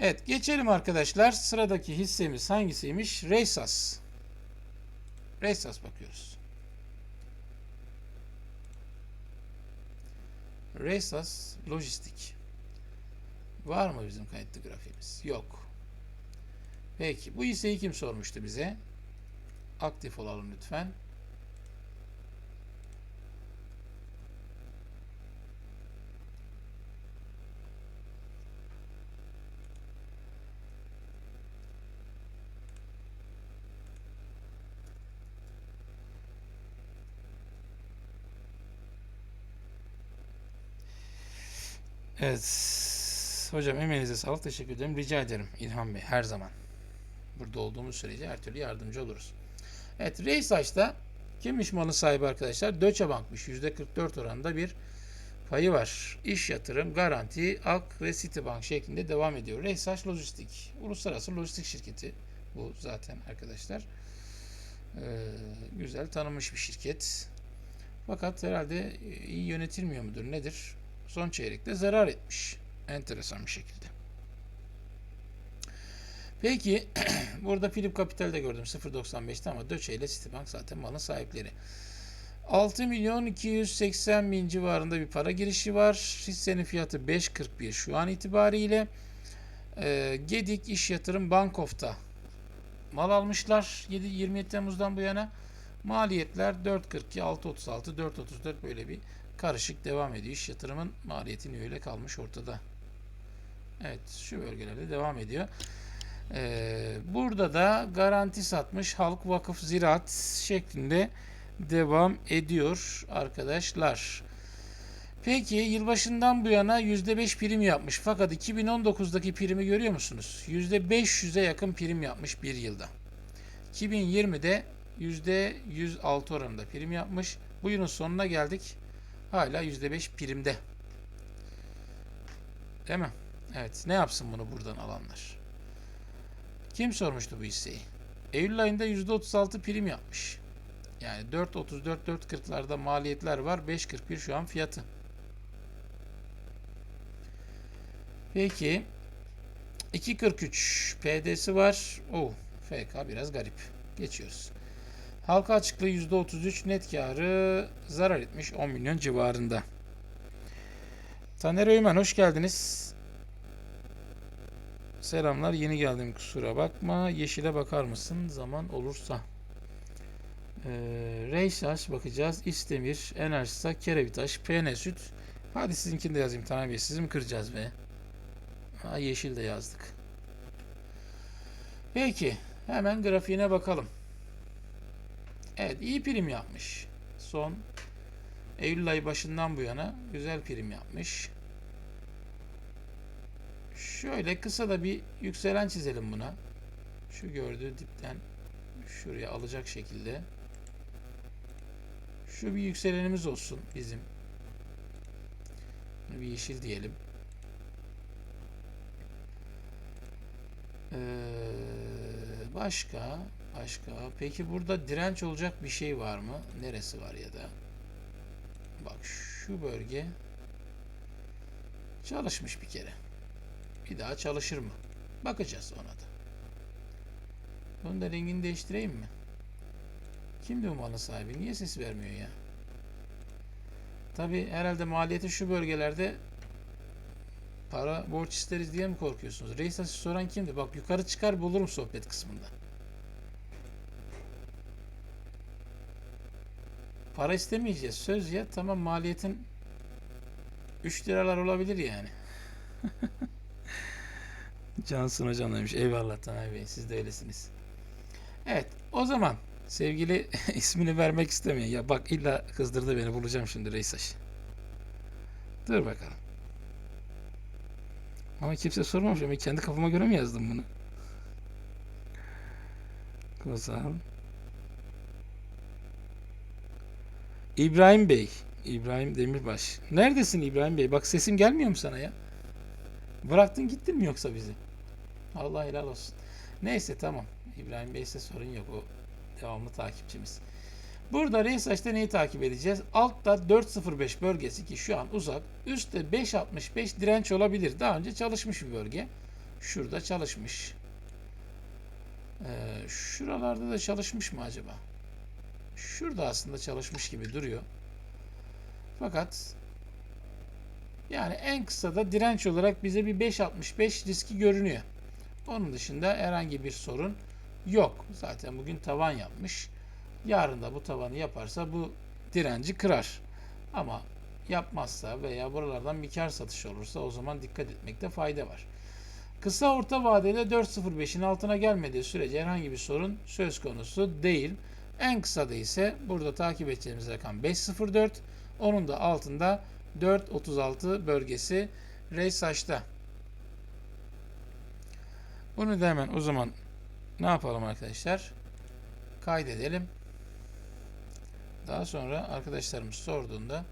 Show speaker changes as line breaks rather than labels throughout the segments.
Evet geçelim arkadaşlar. Sıradaki hissemiz hangisiymiş? Reysas. Reysas bakıyoruz. Reysas Lojistik. Var mı bizim kayıtlı grafiğimiz? Yok. Peki bu hisseyi kim sormuştu bize? Aktif olalım lütfen. Evet. Hocam emeğinize sağlık. Teşekkür ederim. Rica ederim İlhan Bey her zaman. Burada olduğumuz sürece her türlü yardımcı oluruz. Evet Reisach'ta kimmiş malın sahibi arkadaşlar? Deutsche Bank'mış. %44 oranında bir payı var. İş yatırım, garanti, AK ve Citibank şeklinde devam ediyor. Reisach Lojistik. Uluslararası lojistik şirketi. Bu zaten arkadaşlar. Ee, güzel tanınmış bir şirket. Fakat herhalde iyi yönetilmiyor mudur nedir? Son çeyrekte zarar etmiş. Enteresan bir şekilde. Peki burada Philip Capital'de gördüm 0.95'te ama Deutsche ile Citibank zaten malın sahipleri. 6 milyon 280 bin civarında bir para girişi var. Hissenin fiyatı 5.41 şu an itibariyle. Ee, Gedik İş Yatırım Bankof'ta mal almışlar 7 27 Temmuz'dan bu yana. Maliyetler 4.42, 6.36, 4.34 böyle bir karışık devam ediyor. İş yatırımın maliyeti niye öyle kalmış ortada. Evet şu bölgelerde devam ediyor. Ee, burada da garanti satmış halk vakıf ziraat şeklinde devam ediyor arkadaşlar. Peki yılbaşından bu yana %5 prim yapmış. Fakat 2019'daki primi görüyor musunuz? %500'e yakın prim yapmış bir yılda. 2020'de %106 oranında prim yapmış. Bu yılın sonuna geldik. Hala %5 primde. Değil mi? Evet. Ne yapsın bunu buradan alanlar? Kim sormuştu bu hisseyi? Eylül ayında %36 prim yapmış. Yani 4.34 4.40'larda maliyetler var. 5.41 şu an fiyatı. Peki 2.43 PD'si var. Oh, FK biraz garip. Geçiyoruz. Halka açıklığı %33 net karı zarar etmiş 10 milyon civarında. Taner Öymen hoş geldiniz. Selamlar yeni geldim kusura bakma. Yeşile bakar mısın zaman olursa. Ee, Reysas bakacağız. İstemir, Enerjisa, Kerevitaş, PN Süt. Hadi sizinkini de yazayım Taner Bey. Sizi mi kıracağız be? Ha, yeşil de yazdık. Peki. Hemen grafiğine bakalım. Evet iyi prim yapmış. Son Eylül ayı başından bu yana güzel prim yapmış. Şöyle kısa da bir yükselen çizelim buna. Şu gördüğü dipten şuraya alacak şekilde. Şu bir yükselenimiz olsun bizim. Bir yeşil diyelim. Ee, başka başka. Peki burada direnç olacak bir şey var mı? Neresi var ya da? Bak şu bölge çalışmış bir kere. Bir daha çalışır mı? Bakacağız ona da. Bunun da rengini değiştireyim mi? Kimdi bu malın sahibi? Niye ses vermiyor ya? Tabi herhalde maliyeti şu bölgelerde para borç isteriz diye mi korkuyorsunuz? Reis soran kimdi? Bak yukarı çıkar bulurum sohbet kısmında. Para istemeyeceğiz. Söz ya tamam maliyetin 3 liralar olabilir yani. Cansın hocam demiş. Eyvallah Taner Bey. Siz de öylesiniz. Evet. O zaman sevgili ismini vermek istemiyor. Ya bak illa kızdırdı beni. Bulacağım şimdi Reisaş. Dur bakalım. Ama kimse sormamış. Ben kendi kafama göre mi yazdım bunu? Kozal. İbrahim Bey. İbrahim Demirbaş. Neredesin İbrahim Bey? Bak sesim gelmiyor mu sana ya? Bıraktın gittin mi yoksa bizi? Allah helal olsun. Neyse tamam. İbrahim Bey ise sorun yok. O devamlı takipçimiz. Burada Reisaç'ta neyi takip edeceğiz? Altta 4.05 bölgesi ki şu an uzak. Üstte 5.65 direnç olabilir. Daha önce çalışmış bir bölge. şurada çalışmış. Ee, şuralarda da çalışmış mı acaba? Şurada aslında çalışmış gibi duruyor. Fakat yani en kısa da direnç olarak bize bir 5.65 riski görünüyor. Onun dışında herhangi bir sorun yok. Zaten bugün tavan yapmış. Yarın da bu tavanı yaparsa bu direnci kırar. Ama yapmazsa veya buralardan bir kar satışı olursa o zaman dikkat etmekte fayda var. Kısa orta vadede 4.05'in altına gelmediği sürece herhangi bir sorun söz konusu değil. En kısada ise burada takip edeceğimiz rakam 5.04. Onun da altında 4.36 bölgesi RSI'da. Bunu da hemen o zaman ne yapalım arkadaşlar? Kaydedelim. Daha sonra arkadaşlarımız sorduğunda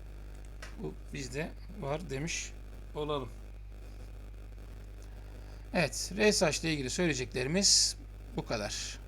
bu bizde var demiş olalım. Evet, ile ilgili söyleyeceklerimiz bu kadar.